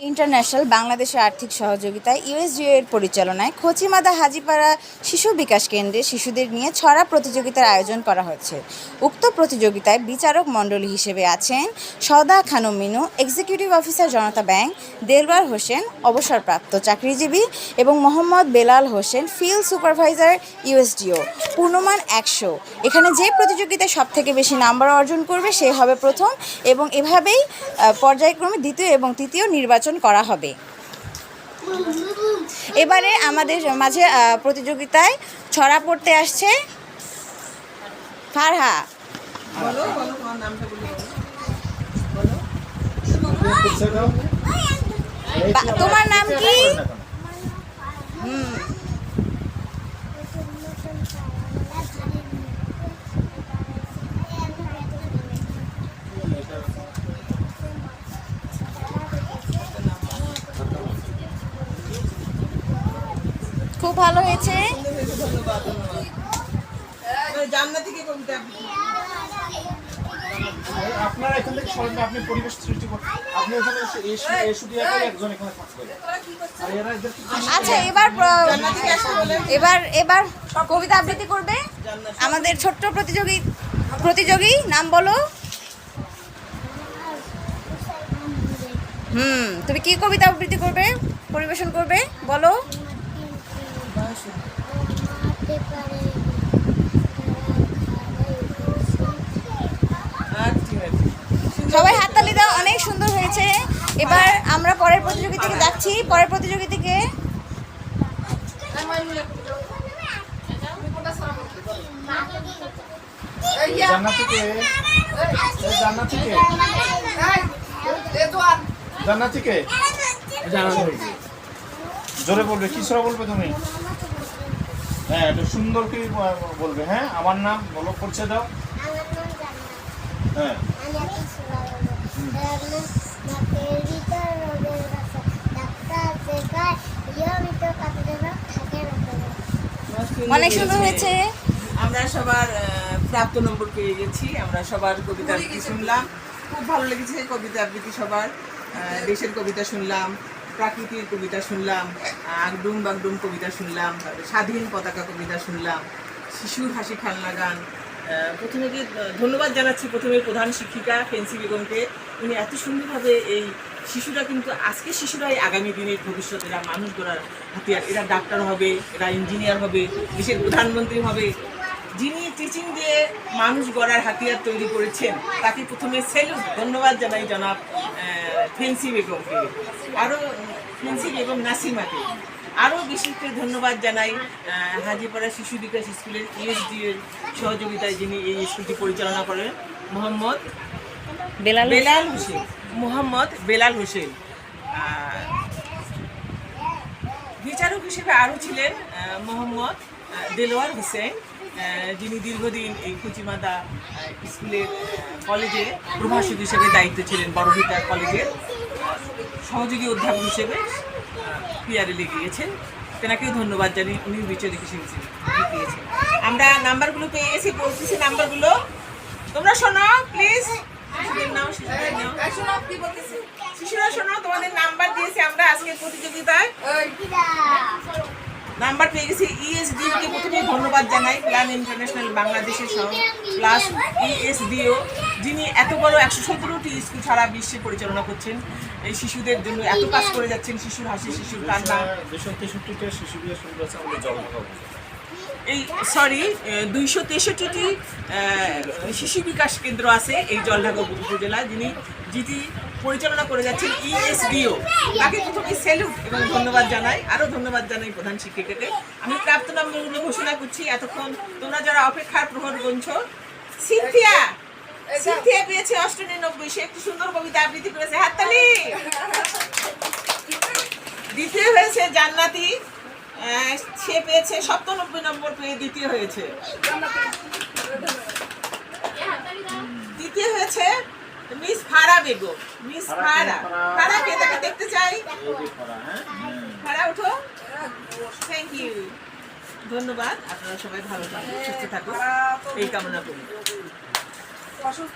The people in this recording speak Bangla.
ইন্টারন্যাশনাল বাংলাদেশের আর্থিক সহযোগিতায় ইউএসডিও এর পরিচালনায় খচিমাদা হাজিপাড়া শিশু বিকাশ কেন্দ্রে শিশুদের নিয়ে ছড়া প্রতিযোগিতার আয়োজন করা হয়েছে উক্ত প্রতিযোগিতায় বিচারক মণ্ডলী হিসেবে আছেন সদা Khanam Minu, executive officer Janata bank, Delwar Hossain, অবসরপ্রাপ্ত চাকরিজীবী এবং Mohammad Belal Hossain, field supervisor, USDO, পূর্ণমান একশো। এখানে যে প্রতিযোগিতায় সব থেকে বেশি নাম্বার অর্জন করবে সে হবে প্রথম এবং এভাবেই পর্যায়ক্রমে দ্বিতীয় এবং তৃতীয় নির্বাচন করা হবে। এবারে আমাদের মাঝে প্রতিযোগিতায় ছড়া পড়তে আসছে। ফারহা। তোমার নাম কি? হুম। খুব ভালো হয়েছে। ধন্যবাদ ধন্যবাদ এবার জান্নাতিকে কবিতা আবৃত্তি। আপনারা এখান থেকে সরেন আপনি পরিবেশ সৃষ্টি করুন। আপনি ওখানে এসে- এসে- এসে দিয়ে করে একজন এখানে থাকবে আর আচ্ছা এবার এবার এবার কবিতা আবৃত্তি করবে। আমাদের ছোট্ট প্রতিযোগী প্রতিযোগী নাম বলো। হুম তুমি কি কবিতা আবৃত্তি করবে? পরিবেশন করবে? বলো। সবাই হাততালি দাও অনেক সুন্দর হয়েছে এবার আমরা পরের প্রতিযোগিতাকে যাচ্ছি পরের প্রতিযোগিতাকে জান্নাতিকে জান্নাতিকে জান্নাতিকে জোরে বলবে কি সরা বলবে তুমি? হ্যাঁ একটু সুন্দর করে বলবে হ্যাঁ? আমার নাম বলো পরিচয় দাও। হ্যাঁ। অনেক সুন্দর হয়েছে। আমরা সবার প্রাপ্ত নম্বর পেয়ে গেছি। আমরা সবার কবিতা আবৃত্তি শুনলাম। খুব ভালো লেগেছে কবিতা আবৃত্তি সবার। দেশের কবিতা শুনলাম। প্রাকৃতির কবিতা শুনলাম, আগডুম বাগডুম কবিতা শুনলাম তারপরে স্বাধীন পতাকা কবিতা শুনলাম, শিশুর হাসি খেলনা গান। প্রথমে যে ধন্যবাদ জানাচ্ছি প্রথমে প্রধান শিক্ষিকা ফেন্সি বেগমকে। উনি এত সুন্দরভাবে এই শিশুরা কিন্তু, আজকে শিশুরাই আগামী দিনের ভবিষ্যৎ, এরা মানুষ গড়ার হাতিয়ার, এরা ডাক্তার হবে, এরা ইঞ্জিনিয়ার হবে, দেশের প্রধানমন্ত্রী হবে। যিনি টিচিং দিয়ে মানুষ গড়ার হাতিয়ার তৈরি করেছেন, তাকে প্রথমে সেলুট ধন্যবাদ জানাই জনাব ফেন্সি বেগমকে। আরও ফেন্সি এবং নাসিমাকে আরও বেশি করে ধন্যবাদ জানাই হাজিপাড়া শিশু বিকাশ স্কুলের ইএসডি এর সহযোগিতায় যিনি এই স্কুলটি পরিচালনা করেন মোহাম্মদ বেলাল বেলাল হোসেন মোহাম্মদ বেলাল হোসেন। বিচারক হিসেবে আরও ছিলেন মোহাম্মদ দেলোয়ার হোসেন যিনি দীর্ঘদিন এই কুচিমাদা স্কুলের কলেজে প্রভাষক হিসেবে দায়িত্ব ছিলেন বড়ভিটা কলেজের। সহযোগী অধ্যাপক হিসেবে পিয়ারে গিয়েছেন তেনাকেও ধন্যবাদ জানি উনি বিচয় হিসেবে দিয়েছেন। আমরা নাম্বারগুলো পেয়ে গেছি বলতেছি নাম্বারগুলো। তোমরা শোনো প্লিজ শিশুরা শোনো তোমাদের নাম্বার দিয়েছি আমরা আজকে প্রতিযোগিতায়। নাম্বার পেয়ে গেছি ইএসডিওকে প্রথমে ধন্যবাদ জানাই প্ল্যান ইন্টারন্যাশনাল বাংলাদেশের সহ প্লাস ইএসডিও যিনি এত বড় একশো সতেরোটি স্কুল সারা বিশ্বে পরিচালনা করছেন। এই শিশুদের জন্য এত কাজ করে যাচ্ছেন, শিশুর হাসি, শিশুর কান্না। দুশো তেষট্টিটা শিশু করেছে আমাদের এই সরি দুইশো তেষট্টিটি শিশু বিকাশ কেন্দ্র আছে এই জলঢাকা উপজেলায়, যিনি যেটি পরিচালনা করে যাচ্ছেন ইএসডিও তাকে প্রথমে স্যালুট এবং ধন্যবাদ জানাই, আরও ধন্যবাদ জানাই প্রধান শিক্ষিকাকে। আমি প্রাপ্ত নম্বরগুলো ঘোষণা করছি, এতক্ষণ তোমরা যারা অপেক্ষার প্রহর গুনছ, সিনথিয়া! সিনথিয়া পেয়েছে অষ্টানব্বই সে একটি সুন্দর কবিতা আবৃত্তি করেছে, হাততালি! দ্বিতীয় হয়েছে জান্নাতি। সে পেয়েছে সপ্তানব্বই নম্বর পেয়ে দ্বিতীয় হয়েছে। দ্বিতীয় হয়েছে মিস ফারা বেগম। মিস ফারা ফারা। কে? তাকে দেখতে চাই। হ্যাঁ? ফারা উঠো। থ্যাংক ইউ ধন্যবাদ। আপনারা সবাই ভালো থাকুন সুস্থ থাকুন। এই কামনা করি।